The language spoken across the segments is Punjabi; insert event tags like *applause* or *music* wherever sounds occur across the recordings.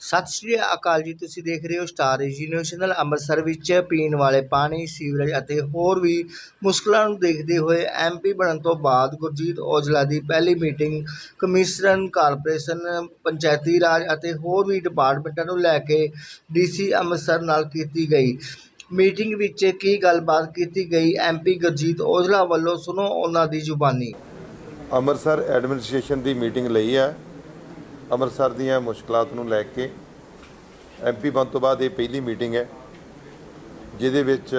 ਸਤਿ ਸ਼੍ਰੀ ਅਕਾਲ ਜੀ, ਤੁਸੀਂ ਦੇਖ ਰਹੇ ਹੋ ਸਟਾਰ ਨੈਸ਼ਨਲ ਅੰਮ੍ਰਿਤਸਰ ਵਿੱਚ ਪੀਣ ਵਾਲੇ ਪਾਣੀ, ਸੀਵਰੇਜ ਅਤੇ ਹੋਰ ਵੀ ਮੁਸ਼ਕਲਾਂ ਨੂੰ ਦੇਖਦੇ ਹੋਏ ਐਮਪੀ ਬਣਨ ਤੋਂ ਬਾਅਦ ਗੁਰਜੀਤ ਔਜਲਾ ਦੀ ਪਹਿਲੀ ਮੀਟਿੰਗ ਕਮਿਸ਼ਨਰ ਕਾਰਪੋਰੇਸ਼ਨ, ਪੰਚਾਇਤੀ ਰਾਜ ਅਤੇ ਹੋਰ ਵੀ ਡਿਪਾਰਟਮੈਂਟਾਂ ਨੂੰ ਲੈ ਕੇ ਡੀਸੀ ਅੰਮ੍ਰਿਤਸਰ ਨਾਲ ਕੀਤੀ ਗਈ। ਮੀਟਿੰਗ ਵਿੱਚ ਕੀ ਗੱਲਬਾਤ ਕੀਤੀ ਗਈ? ਐਮਪੀ ਗੁਰਜੀਤ ਔਜਲਾ ਵੱਲੋਂ ਸੁਣੋ ਉਹਨਾਂ ਦੀ ਜ਼ੁਬਾਨੀ। ਅੰਮ੍ਰਿਤਸਰ ਐਡਮਿਨਿਸਟ੍ਰੇਸ਼ਨ ਦੀ ਮੀਟਿੰਗ ਲਈ ਹੈ। ਅੰਮ੍ਰਿਤਸਰ ਦੀਆਂ ਮੁਸ਼ਕਲਾਂ ਨੂੰ ਲੈ ਕੇ ਐਮਪੀ ਬਣ ਤੋਂ ਬਾਅਦ ਇਹ ਪਹਿਲੀ ਮੀਟਿੰਗ ਹੈ, ਜਿਹਦੇ ਵਿੱਚ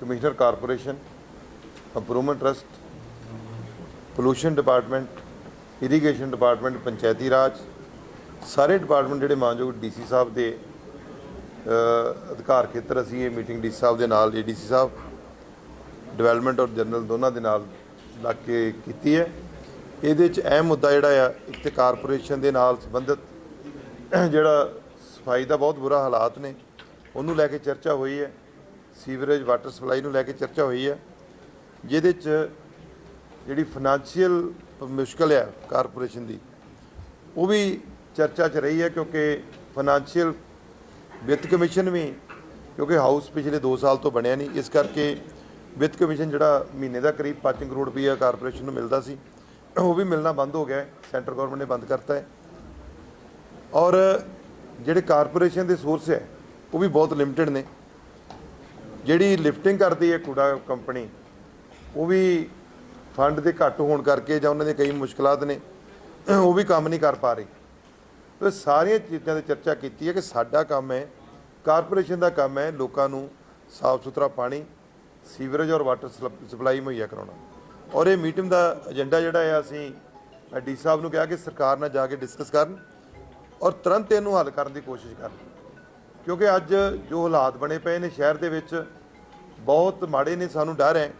commissioner corporation improvement trust pollution department irrigation department Panchayati Raj, ਸਾਰੇ ਡਿਪਾਰਟਮੈਂਟ ਜਿਹੜੇ ਮਾਨਯੋਗ ਡੀਸੀ ਸਾਹਿਬ ਦੇ ਅਧਿਕਾਰ ਖੇਤਰ ਅਸੀਂ ਇਹ ਮੀਟਿੰਗ ਡੀਸੀ ਸਾਹਿਬ ਦੇ ਨਾਲ ਏਡੀਸੀ ਸਾਹਿਬ ਡਿਵੈਲਪਮੈਂਟ ਔਰ ਜਨਰਲ ਦੋਨਾਂ ਦੇ ਨਾਲ ਲੱਗ ਕੇ ਕੀਤੀ ਹੈ। ਇਹਦੇ ਵਿੱਚ ਅਹਿਮ ਮੁੱਦਾ ਜਿਹੜਾ ਆ ਇੱਕ ਤੇ ਕਾਰਪੋਰੇਸ਼ਨ ਦੇ ਨਾਲ ਸੰਬੰਧਿਤ ਜਿਹੜਾ ਸਫ਼ਾਈ ਦਾ ਬਹੁਤ ਬੁਰਾ ਹਾਲਾਤ ਨੇ। ਉਹਨੂੰ ਲੈ ਕੇ ਚਰਚਾ ਹੋਈ ਹੈ। ਸੀਵਰੇਜ ਵਾਟਰ ਸਪਲਾਈ ਨੂੰ ਲੈ ਕੇ ਚਰਚਾ ਹੋਈ ਹੈ। ਜਿਹਦੇ 'ਚ ਜਿਹੜੀ ਫਾਈਨੈਂਸ਼ੀਅਲ ਮੁਸ਼ਕਲ ਹੈ ਕਾਰਪੋਰੇਸ਼ਨ ਦੀ, ਉਹ ਵੀ ਚਰਚਾ 'ਚ ਰਹੀ ਹੈ ਕਿਉਂਕਿ ਫਾਈਨੈਂਸ਼ੀਅਲ ਵਿੱਤ ਕਮਿਸ਼ਨ ਵੀ, ਕਿਉਂਕਿ ਹਾਊਸ ਪਿਛਲੇ 2 ਸਾਲ ਤੋਂ ਬਣਿਆ ਨਹੀਂ। ਇਸ ਕਰਕੇ ਵਿੱਤ ਕਮਿਸ਼ਨ ਜਿਹੜਾ ਮਹੀਨੇ ਦਾ ਕਰੀਬ 5 ਕਰੋੜ ਰੁਪਈਆ ਕਾਰਪੋਰੇਸ਼ਨ ਨੂੰ ਮਿਲਦਾ ਸੀ। ਉਹ ਵੀ ਮਿਲਣਾ ਬੰਦ ਹੋ ਗਿਆ ਹੈ। ਸੈਂਟਰ ਗਵਰਨਮੈਂਟ ਨੇ ਬੰਦ ਕਰਤਾ ਹੈ। ਔਰ ਜਿਹੜੇ ਕਾਰਪੋਰੇਸ਼ਨ ਦੇ ਸੋਰਸ ਹੈ, ਉਹ ਵੀ ਬਹੁਤ ਲਿਮਟਿਡ ਨੇ। ਜਿਹੜੀ ਲਿਫਟਿੰਗ ਕਰਦੀ ਹੈ ਕੂੜਾ ਕੰਪਨੀ, ਉਹ ਵੀ ਫੰਡ ਦੇ ਘੱਟ ਹੋਣ ਕਰਕੇ ਜਾਂ ਉਹਨਾਂ ਦੇ ਕਈ ਮੁਸ਼ਕਲਾਂ ਨੇ, ਉਹ ਵੀ ਕੰਮ ਨਹੀਂ ਕਰ ਪਾ ਰਹੀ। ਤੇ ਸਾਰੀਆਂ ਚੀਜ਼ਾਂ ਤੇ ਚਰਚਾ ਕੀਤੀ ਹੈ ਕਿ ਸਾਡਾ ਕੰਮ ਹੈ, ਕਾਰਪੋਰੇਸ਼ਨ ਦਾ ਕੰਮ ਹੈ, ਲੋਕਾਂ ਨੂੰ ਸਾਫ਼ ਸੁਥਰਾ ਪਾਣੀ, ਸੀਵਰੇਜ ਔਰ ਵਾਟਰ ਸਪਲਾਈ ਮੁਹੱਈਆ ਕਰਾਉਣਾ। ਔਰ ਇਹ ਮੀਟਿੰਗ ਦਾ ਏਜੰਡਾ ਜਿਹੜਾ ਆ, ਅਸੀਂ ਡੀ ਸਾਹਿਬ ਨੂੰ ਕਿਹਾ ਕਿ ਸਰਕਾਰ ਨਾਲ ਜਾ ਕੇ ਡਿਸਕਸ ਕਰਨ ਔਰ ਤੁਰੰਤ ਇਹਨੂੰ ਹੱਲ ਕਰਨ ਦੀ ਕੋਸ਼ਿਸ਼ ਕਰਨ। ਕਿਉਂਕਿ ਅੱਜ ਜੋ ਹਾਲਾਤ ਬਣੇ ਪਏ ਨੇ ਸ਼ਹਿਰ ਦੇ ਵਿੱਚ, ਬਹੁਤ ਮਾੜੇ ਨੇ, ਸਾਨੂੰ ਡਰ ਹੈ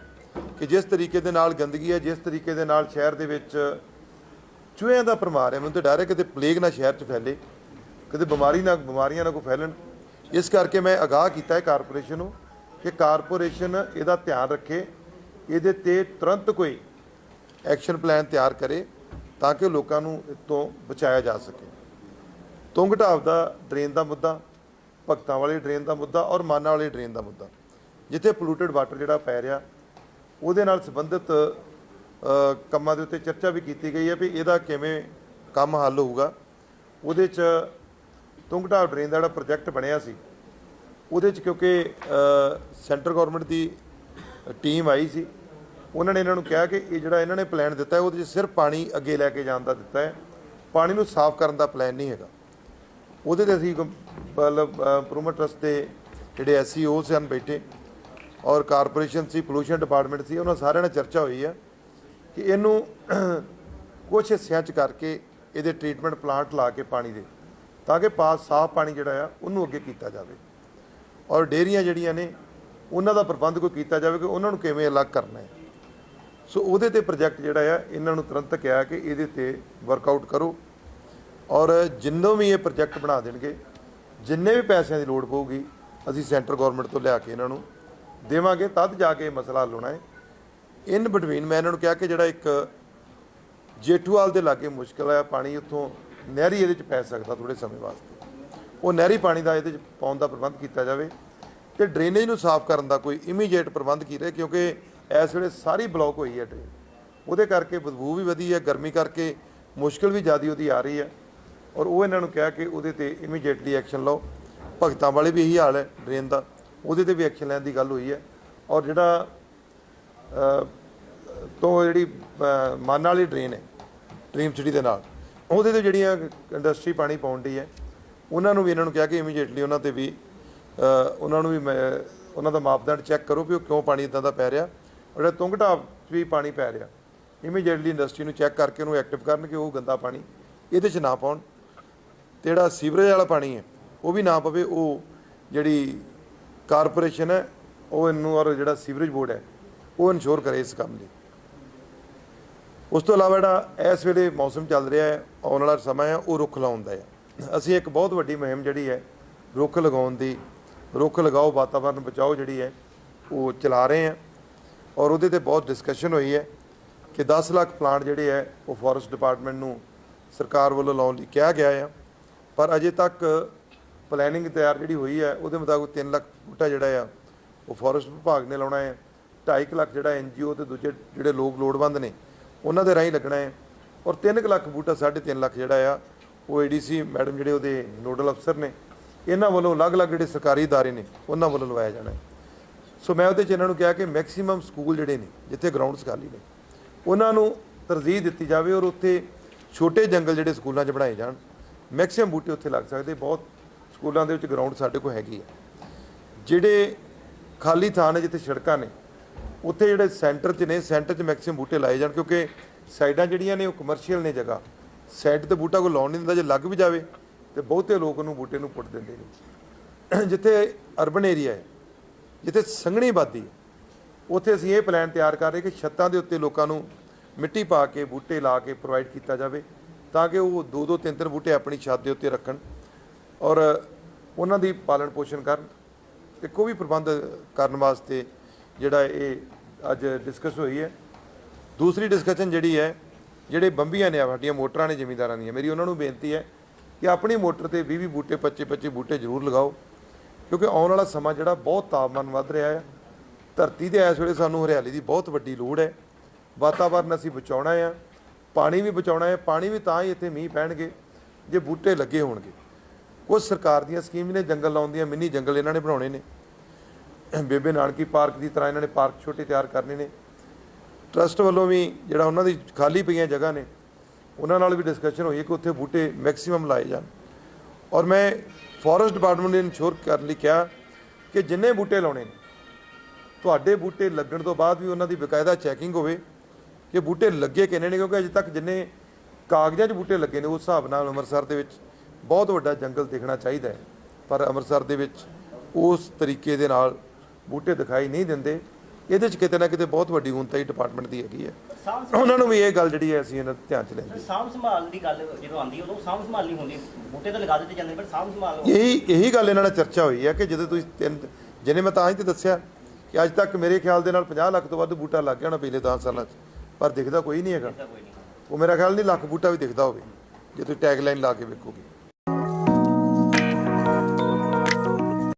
ਕਿ ਜਿਸ ਤਰੀਕੇ ਦੇ ਨਾਲ ਗੰਦਗੀ ਹੈ, ਜਿਸ ਤਰੀਕੇ ਦੇ ਨਾਲ ਸ਼ਹਿਰ ਦੇ ਵਿੱਚ ਚੂਹਿਆਂ ਦਾ ਪਰਮਾਰ ਹੈ, ਮੈਨੂੰ ਤਾਂ ਡਰ ਹੈ ਕਿਤੇ ਪਲੇਗ ਨਾ ਸ਼ਹਿਰ 'ਚ ਫੈਲੇ, ਕਿਤੇ ਬਿਮਾਰੀ ਨਾ, ਬਿਮਾਰੀਆਂ ਨਾ ਕੋਈ ਫੈਲਣ। ਇਸ ਕਰਕੇ ਮੈਂ ਅਗਾਹ ਕੀਤਾ ਹੈ ਕਾਰਪੋਰੇਸ਼ਨ ਨੂੰ ਕਿ ਕਾਰਪੋਰੇਸ਼ਨ ਇਹਦਾ ਧਿਆਨ ਰੱਖੇ ਇਹਦੇ ਤੇ ਤੁਰੰਤ ਕੋਈ ਐਕਸ਼ਨ ਪਲਾਨ ਤਿਆਰ ਕਰੇ ਤਾਂ ਕਿ ਲੋਕਾਂ ਨੂੰ ਇਸ ਤੋਂ ਬਚਾਇਆ ਜਾ ਸਕੇ। ਤੁੰਗ ਢਾਬ ਦਾ ਡਰੇਨ ਦਾ ਮੁੱਦਾ, ਭਗਤਾਂ ਵਾਲੇ ਡਰੇਨ ਦਾ ਮੁੱਦਾ ਔਰ ਮਾਨਾ ਵਾਲੇ ਡਰੇਨ ਦਾ ਮੁੱਦਾ। ਜਿੱਥੇ ਪੋਲੂਟਡ ਵਾਟਰ ਜਿਹੜਾ ਪੈ ਰਿਹਾ, ਉਹਦੇ ਨਾਲ ਸੰਬੰਧਿਤ ਕੰਮਾਂ ਦੇ ਉੱਤੇ ਚਰਚਾ ਵੀ ਕੀਤੀ ਗਈ ਹੈ ਵੀ ਇਹਦਾ ਕਿਵੇਂ ਕੰਮ ਹੱਲ ਹੋਊਗਾ। ਉਹਦੇ 'ਚ ਤੁੰਗ ਢਾਬ ਡਰੇਨ ਦਾ ਜਿਹੜਾ ਪ੍ਰੋਜੈਕਟ ਬਣਿਆ ਸੀ, ਉਹਦੇ 'ਚ ਕਿਉਂਕਿ ਸੈਂਟਰ ਗਵਰਨਮੈਂਟ ਦੀ ਟੀਮ ਆਈ ਸੀ। ਉਹਨਾਂ ਨੇ ਇਹਨਾਂ ਨੂੰ ਕਿਹਾ ਕਿ ਇਹ ਜਿਹੜਾ ਇਹਨਾਂ ਨੇ ਪਲਾਨ ਦਿੱਤਾ ਹੈ, ਉਹਦੇ 'ਚ ਸਿਰਫ ਪਾਣੀ ਅੱਗੇ ਲੈ ਕੇ ਜਾਣ ਦਾ ਦਿੱਤਾ ਹੈ। ਪਾਣੀ ਨੂੰ ਸਾਫ਼ ਕਰਨ ਦਾ ਪਲਾਨ ਨਹੀਂ ਹੈਗਾ। ਉਹਦੇ ਤੇ ਅਸੀਂ ਮਤਲਬ ਇੰਪਰੂਵਮੈਂਟ ਟਰਸਟ ਦੇ ਜਿਹੜੇ ਐਸਈਓ ਸਨ ਬੈਠੇ ਔਰ ਕਾਰਪੋਰੇਸ਼ਨ ਸੀ ਪੋਲੂਸ਼ਨ ਡਿਪਾਰਟਮੈਂਟ ਸੀ, ਉਹਨਾਂ ਸਾਰਿਆਂ ਨਾਲ ਚਰਚਾ ਹੋਈ ਹੈ ਕਿ ਇਹਨੂੰ ਕੁਝ ਹਿੱਸਿਆਂ 'ਚ ਕਰਕੇ ਇਹਦੇ ਟ੍ਰੀਟਮੈਂਟ ਪਲਾਂਟ ਲਾ ਕੇ ਪਾਣੀ ਦੇ ਤਾਂ ਕਿ ਪਾਸ ਸਾਫ਼ ਪਾਣੀ ਜਿਹੜਾ ਆ, ਉਹਨੂੰ ਅੱਗੇ ਕੀਤਾ ਜਾਵੇ। ਔਰ ਡੇਅਰੀਆਂ ਜਿਹੜੀਆਂ ਨੇ ਉਹਨਾਂ ਦਾ ਪ੍ਰਬੰਧ ਕੋਈ ਕੀਤਾ ਜਾਵੇ ਕਿ ਉਹਨਾਂ ਨੂੰ ਕਿਵੇਂ ਅਲੱਗ ਕਰਨਾ ਹੈ। ਸੋ ਉਹਦੇ ਤੇ ਪ੍ਰੋਜੈਕਟ ਜਿਹੜਾ ਆ, ਇਹਨਾਂ ਨੂੰ ਤੁਰੰਤ ਕਿਹਾ ਕਿ ਇਹਦੇ ਤੇ ਵਰਕਆਊਟ ਕਰੋ ਔਰ ਜਿੰਨੋਂ ਵੀ ਇਹ ਪ੍ਰੋਜੈਕਟ ਬਣਾ ਦੇਣਗੇ, ਜਿੰਨੇ ਵੀ ਪੈਸਿਆਂ ਦੀ ਲੋੜ ਪਊਗੀ, ਅਸੀਂ ਸੈਂਟਰ ਗਵਰਨਮੈਂਟ ਤੋਂ ਲਿਆ ਕੇ ਇਹਨਾਂ ਨੂੰ ਦੇਵਾਂਗੇ, ਤਦ ਜਾ ਕੇ ਇਹ ਮਸਲਾ ਹੱਲ ਹੋਣਾ ਹੈ। ਇਨ ਬਿਟਵੀਨ ਮੈਂ ਇਹਨਾਂ ਨੂੰ ਕਿਹਾ ਕਿ ਜਿਹੜਾ ਇੱਕ ਜੇਠੂਵਾਲ ਦੇ ਲਾਗੇ ਮੁਸ਼ਕਲ ਆ, ਪਾਣੀ ਉੱਥੋਂ ਨਹਿਰੀ ਇਹਦੇ ਚ ਪੈ ਸਕਦਾ ਥੋੜੇ ਸਮੇਂ ਵਾਸਤੇ। ਉਹ ਨਹਿਰੀ ਪਾਣੀ ਦਾ ਇਹਦੇ ਚ ਪਾਉਣ ਦਾ ਪ੍ਰਬੰਧ ਕੀਤਾ ਜਾਵੇ। ਤੇ ਡਰੇਨੇਜ ਨੂੰ ਸਾਫ਼ ਕਰਨ ਦਾ ਕੋਈ ਇਮੀਡੀਏਟ ਪ੍ਰਬੰਧ ਕੀਤੇ ਕਿਉਂਕਿ ਇਸ ਵੇਲੇ ਸਾਰੀ ਬਲੌਕ ਹੋਈ ਹੈ ਡਰੇਨ ਉਹਦੇ ਕਰਕੇ ਬਦਬੂ ਵੀ ਵਧੀ ਹੈ ਗਰਮੀ ਕਰਕੇ ਮੁਸ਼ਕਲ ਵੀ ਜ਼ਿਆਦੀ ਉਹਦੀ ਆ ਰਹੀ ਹੈ। ਔਰ ਉਹ ਇਹਨਾਂ ਨੂੰ ਕਿਹਾ ਕਿ ਉਹਦੇ ਤੇ ਇਮੀਡੀਏਟਲੀ ਐਕਸ਼ਨ ਲਓ। ਭਗਤਾਂ ਵਾਲੇ ਵੀ ਇਹੀ ਹਾਲ ਹੈ ਡਰੇਨ ਦਾ। ਉਹਦੇ ਤੇ ਵੀ ਐਕਸ਼ਨ ਲੈਣ ਦੀ ਗੱਲ ਹੋਈ ਹੈ। ਔਰ ਜਿਹੜਾ ਤੋਂ ਜਿਹੜੀ ਅ, ਵਾਲੀ ਡਰੇਨ ਹੈ ਡ੍ਰੀਮ ਸਿਟੀ ਦੇ ਨਾਲ ਉਹਦੇ ਤੇ ਜਿਹੜੀਆਂ ਇੰਡਸਟਰੀ ਪਾਣੀ ਪਾਉਣ ਦੀ ਹੈ ਉਹਨਾਂ ਨੂੰ ਵੀ ਇਹਨਾਂ ਨੂੰ ਕਿਹਾ ਕਿ ਇਮੀਡੀਏਟਲੀ ਉਹਨਾਂ ਤੇ ਵੀ ਉਹਨਾਂ ਨੂੰ ਵੀ ਮੈਂ- ਉਹਨਾਂ ਦਾ ਮਾਪਦੰਡ ਚੈੱਕ ਕਰੋ ਵੀ ਉਹ ਕਿਉਂ ਪਾਣੀ ਇਦਾਂ ਦਾ ਪੈ ਰਿਹਾ। ਜਿਹੜਾ ਤੁੰਗ ਢਾਬ 'ਚ ਵੀ ਪਾਣੀ ਪੈ ਰਿਹਾ। ਇਮੀਡੀਏਟਲੀ ਇੰਡਸਟਰੀ ਨੂੰ ਚੈੱਕ ਕਰਕੇ ਉਹਨੂੰ ਐਕਟਿਵ ਕਰਨ ਕਿ ਉਹ ਗੰਦਾ ਪਾਣੀ ਇਹਦੇ 'ਚ ਨਾ ਪਾਉਣ। ਤੇ ਜਿਹੜਾ ਸੀਵਰੇਜ ਵਾਲਾ ਪਾਣੀ ਹੈ, ਉਹ ਵੀ ਨਾ ਪਵੇ, ਉਹ ਜਿਹੜੀ ਕਾਰਪੋਰੇਸ਼ਨ ਹੈ, ਉਹ ਇਹਨੂੰ ਔਰ ਜਿਹੜਾ ਸੀਵਰੇਜ ਬੋਰਡ ਹੈ, ਉਹ ਇਨਸ਼ੋਰ ਕਰੇ ਇਸ ਕੰਮ ਲਈ। ਉਸ ਤੋਂ ਇਲਾਵਾ ਜਿਹੜਾ ਇਸ ਵੇਲੇ ਮੌਸਮ ਚੱਲ ਰਿਹਾ ਹੈ, ਆਉਣ ਵਾਲਾ ਸਮਾਂ ਹੈ, ਉਹ ਰੁੱਖ ਲਾਉਣ ਦਾ ਹੈ। ਅਸੀਂ ਇੱਕ ਬਹੁਤ ਵੱਡੀ ਮੁਹਿੰਮ ਜਿਹੜੀ ਹੈ, ਰੁੱਖ ਲਗਾਉਣ ਦੀ ਰੁੱਖ ਲਗਾਓ, ਵਾਤਾਵਰਨ ਬਚਾਓ ਜਿਹੜੀ ਹੈ, ਉਹ ਚਲਾ ਰਹੇ ਆ ਔਰ ਉਹਦੇ ਤੇ ਬਹੁਤ ਡਿਸਕਸ਼ਨ ਹੋਈ ਹੈ ਕਿ 10 ਲੱਖ ਪਲਾਂਟ ਜਿਹੜੇ ਹੈ, ਉਹ ਫੋਰੈਸਟ ਡਿਪਾਰਟਮੈਂਟ ਨੂੰ ਸਰਕਾਰ ਵੱਲੋਂ ਲਾਉਣ ਲਈ ਕਿਹਾ ਗਿਆ ਹੈ ਪਰ ਅਜੇ ਤੱਕ ਪਲੈਨਿੰਗ ਤਿਆਰ ਜਿਹੜੀ ਹੋਈ ਹੈ, ਉਹਦੇ ਮੁਤਾਬਕ 3 ਲੱਖ ਬੂਟਾ ਜਿਹੜਾ ਆ, ਉਹ ਫੋਰੈਸਟ ਵਿਭਾਗ ਨੇ ਲਾਉਣਾ ਹੈ। 2.5 ਲੱਖ ਜਿਹੜਾ ਐਨਜੀਓ ਤੇ ਦੂਜੇ ਜਿਹੜੇ ਲੋਕ ਲੋੜਵੰਦ ਨੇ, ਉਹਨਾਂ ਦੇ ਰਾਹੀਂ ਲੱਗਣਾ ਹੈ। ਔਰ 3 ਲੱਖ ਬੂਟਾ 3.5 ਲੱਖ ਜਿਹੜਾ ਆ, ਉਹ ਏਡੀਸੀ ਮੈਡਮ ਜਿਹੜੇ ਉਹਦੇ ਨੋਡਲ ਅਫਸਰ ਨੇ ਇਹਨਾਂ ਵੱਲੋਂ ਅਲੱਗ-ਅਲੱਗ ਜਿਹੜੇ ਸਰਕਾਰੀ ادارے ਨੇ ਉਹਨਾਂ ਵੱਲੋਂ ਲਵਾਇਆ ਜਾਣਾ ਹੈ ਸੋ ਮੈਂ ਉਹਦੇ ਚ ਇਹਨਾਂ ਨੂੰ ਕਿਹਾ ਕਿ ਮੈਕਸਿਮਮ ਸਕੂਲ ਜਿਹੜੇ ਨੇ ਜਿੱਥੇ ਗਰਾਊਂਡਸ ਖਾਲੀ ਨੇ ਉਹਨਾਂ ਨੂੰ ਤਰਜੀਹ ਦਿੱਤੀ ਜਾਵੇ ਔਰ ਉੱਥੇ ਛੋਟੇ ਜੰਗਲ ਜਿਹੜੇ ਸਕੂਲਾਂ 'ਚ ਬਣਾਏ ਜਾਣ ਮੈਕਸਿਮਮ ਬੂਟੇ ਉੱਥੇ ਲੱਗ ਸਕਦੇ ਬਹੁਤ ਸਕੂਲਾਂ ਦੇ ਵਿੱਚ ਗਰਾਊਂਡ ਸਾਡੇ ਕੋਲ ਹੈਗੀ ਹੈ ਜਿਹੜੇ ਖਾਲੀ ਥਾਂ ਨੇ ਜਿੱਥੇ ਸੜਕਾਂ ਨੇ ਉੱਥੇ ਜਿਹੜੇ ਸੈਂਟਰ 'ਚ ਨੇ ਸੈਂਟਰ 'ਚ ਮੈਕਸਿਮਮ ਬੂਟੇ ਲਾਏ ਜਾਣ ਕਿਉਂਕਿ ਸਾਈਡਾਂ ਜਿਹੜੀਆਂ ਨੇ ਉਹ ਕਮਰਸ਼ੀਅਲ ਨੇ ਜਗ੍ਹਾ ਸਾਈਡ ਤੇ ਬੂਟਾ ਕੋਈ ਲਾਉਣ ਨਹੀਂ ਦਿੰਦਾ ਜੇ ਲੱਗ ਵੀ ਜਾਵੇ ਤੇ ਬਹੁਤੇ ਲੋਕ ਉਹਨੂੰ ਬੂਟੇ ਨੂੰ ਪੁੱਟ ਦਿੰਦੇ ਨੇ। *clears throat* ਜਿੱਥੇ ਅਰਬਨ ਏਰੀਆ ਹੈ, ਜਿੱਥੇ ਸੰਘਣੀ ਆਬਾਦੀ ਹੈ, ਉੱਥੇ ਅਸੀਂ ਇਹ ਪਲਾਨ ਤਿਆਰ ਕਰ ਰਹੇ ਕਿ ਛੱਤਾਂ ਦੇ ਉੱਤੇ ਲੋਕਾਂ ਨੂੰ ਮਿੱਟੀ ਪਾ ਕੇ, ਬੂਟੇ ਲਾ ਕੇ ਪ੍ਰੋਵਾਈਡ ਕੀਤਾ ਜਾਵੇ ਤਾਂ ਕਿ ਉਹ ਦੋ ਦੋ ਤਿੰਨ ਤਿੰਨ ਬੂਟੇ ਆਪਣੀ ਛੱਤ ਦੇ ਉੱਤੇ ਰੱਖਣ ਔਰ ਉਹਨਾਂ ਦੀ ਪਾਲਣ ਪੋਸ਼ਣ ਕਰਨ ਇੱਕੋ ਵੀ ਪ੍ਰਬੰਧ ਕਰਨ ਵਾਸਤੇ ਜਿਹੜਾ ਇਹ ਅੱਜ ਡਿਸਕਸ ਹੋਈ ਹੈ। ਦੂਸਰੀ ਡਿਸਕਸ਼ਨ ਜਿਹੜੀ ਹੈ, ਜਿਹੜੇ ਬੰਬੀਆਂ ਨੇ ਸਾਡੀਆਂ ਮੋਟਰਾਂ ਨੇ, ਜ਼ਿਮੀਂਦਾਰਾਂ ਦੀਆਂ, ਮੇਰੀ ਉਹਨਾਂ ਨੂੰ ਬੇਨਤੀ ਹੈ ਕਿ ਆਪਣੀ ਮੋਟਰ ਤੇ 20 20 ਬੂਟੇ 25 25 ਬੂਟੇ ਜ਼ਰੂਰ ਲਗਾਓ, ਕਿਉਂਕਿ ਆਉਣ ਵਾਲਾ ਸਮਾਂ ਜਿਹੜਾ ਬਹੁਤ ਤਾਪਮਾਨ ਵੱਧ ਰਿਹਾ ਹੈ। ਧਰਤੀ ਦੇ ਇਸ ਵੇਲੇ ਸਾਨੂੰ ਹਰਿਆਲੀ ਦੀ ਬਹੁਤ ਵੱਡੀ ਲੋੜ ਹੈ। ਵਾਤਾਵਰਨ ਅਸੀਂ ਬਚਾਉਣਾ ਆ, ਪਾਣੀ ਵੀ ਬਚਾਉਣਾ ਹੈ, ਪਾਣੀ ਵੀ ਤਾਂ ਹੀ ਇੱਥੇ ਮੀਂਹ ਪੈਣਗੇ, ਜੇ ਬੂਟੇ ਲੱਗੇ ਹੋਣਗੇ। ਕੁਝ ਸਰਕਾਰ ਦੀਆਂ ਸਕੀਮ ਨੇ, ਜੰਗਲ ਲਾਉਣ ਦੀਆਂ ਮਿੰਨੀ ਜੰਗਲ ਇਹਨਾਂ ਨੇ ਬਣਾਉਣੇ ਨੇ। ਬੇਬੇ ਨਾਨਕੀ ਪਾਰਕ ਦੀ ਤਰ੍ਹਾਂ ਇਹਨਾਂ ਨੇ ਪਾਰਕ ਛੋਟੇ ਤਿਆਰ ਕਰਨੇ ਨੇ। ਟਰਸਟ ਵੱਲੋਂ ਵੀ ਜਿਹੜਾ ਉਹਨਾਂ ਦੀ ਖਾਲੀ ਪਈਆਂ ਜਗ੍ਹਾ ਨੇ ਉਹਨਾਂ ਨਾਲ ਵੀ ਡਿਸਕਸ਼ਨ ਹੋਈ ਹੈ ਕਿ ਉੱਥੇ ਬੂਟੇ ਮੈਕਸਿਮਮ ਲਾਏ ਜਾਣ। ਔਰ ਮੈਂ ਫੋਰੈਸਟ ਡਿਪਾਰਟਮੈਂਟ ਨੇ ਇਨਸ਼ੋਰ ਕਰਨ ਲਈ ਕਿਹਾ ਕਿ ਜਿੰਨੇ ਬੂਟੇ ਲਾਉਣੇ ਨੇ, ਤੁਹਾਡੇ ਬੂਟੇ ਲੱਗਣ ਤੋਂ ਬਾਅਦ ਵੀ ਉਹਨਾਂ ਦੀ ਬਕਾਇਦਾ ਚੈਕਿੰਗ ਹੋਵੇ ਕਿ ਬੂਟੇ ਲੱਗੇ ਕਿੰਨੇ ਨੇ, ਕਿਉਂਕਿ ਅਜੇ ਤੱਕ ਜਿੰਨੇ ਕਾਗਜ਼ਾਂ 'ਚ ਬੂਟੇ ਲੱਗੇ ਨੇ, ਉਸ ਹਿਸਾਬ ਨਾਲ ਅੰਮ੍ਰਿਤਸਰ ਦੇ ਵਿੱਚ ਬਹੁਤ ਵੱਡਾ ਜੰਗਲ ਦੇਖਣਾ ਚਾਹੀਦਾ ਹੈ। ਪਰ ਅੰਮ੍ਰਿਤਸਰ ਦੇ ਵਿੱਚ ਉਸ ਤਰੀਕੇ ਦੇ ਨਾਲ ਬੂਟੇ ਦਿਖਾਈ ਨਹੀਂ ਦਿੰਦੇ। ਇਹਦੇ 'ਚ ਕਿਤੇ ਨਾ ਕਿਤੇ ਬਹੁਤ ਵੱਡੀ ਊਨਤਾਈ ਡਿਪਾਰਟਮੈਂਟ ਦੀ ਹੈਗੀ ਹੈ। ਉਹਨਾਂ ਨੂੰ ਵੀ ਇਹ ਗੱਲ ਜਿਹੜੀ ਹੈ ਅਸੀਂ ਇਹਨਾਂ ਧਿਆਨ 'ਚ ਲੈਂਦੇ ਸਾਂਭ ਸੰਭਾਲ ਦੀ ਗੱਲ ਜਦੋਂ ਆਉਂਦੀ ਉਦੋਂ ਸਾਂਭ ਸੰਭਾਲ ਨਹੀਂ ਹੁੰਦੀ। ਬੂਟੇ ਤਾਂ ਲਗਾ ਦਿੱਤੇ ਜਾਂਦੇ ਪਰ ਸਾਂਭ ਸੰਭਾਲ ਇਹੀ ਇਹੀ ਗੱਲ ਇਹਨਾਂ ਨਾਲ ਚਰਚਾ ਹੋਈ ਹੈ ਕਿ ਜਦੋਂ ਤੁਸੀਂ ਤਿੰਨ ਜਿਹਨੇ ਮੈਂ ਤਾਂ ਹੀ ਤੇ ਦੱਸਿਆ ਕਿ ਅੱਜ ਤੱਕ ਮੇਰੇ ਖਿਆਲ ਦੇ ਨਾਲ 50 ਲੱਖ ਤੋਂ ਵੱਧ ਬੂਟਾ ਲੱਗ ਗਿਆ ਹੋਣਾ ਪਿਛਲੇ 10 ਸਾਲਾਂ 'ਚ ਪਰ ਦਿਖਦਾ ਕੋਈ ਨਹੀਂ ਹੈਗਾ। ਉਹ ਮੇਰਾ ਖਿਆਲ ਨਹੀਂ ਲੱਖ ਬੂਟਾ ਵੀ ਦਿਖਦਾ ਹੋਵੇ ਜੇ ਤੁਸੀਂ ਟੈਗ ਲਾਈਨ ਲਾ ਕੇ ਵੇਖੋਗੇ।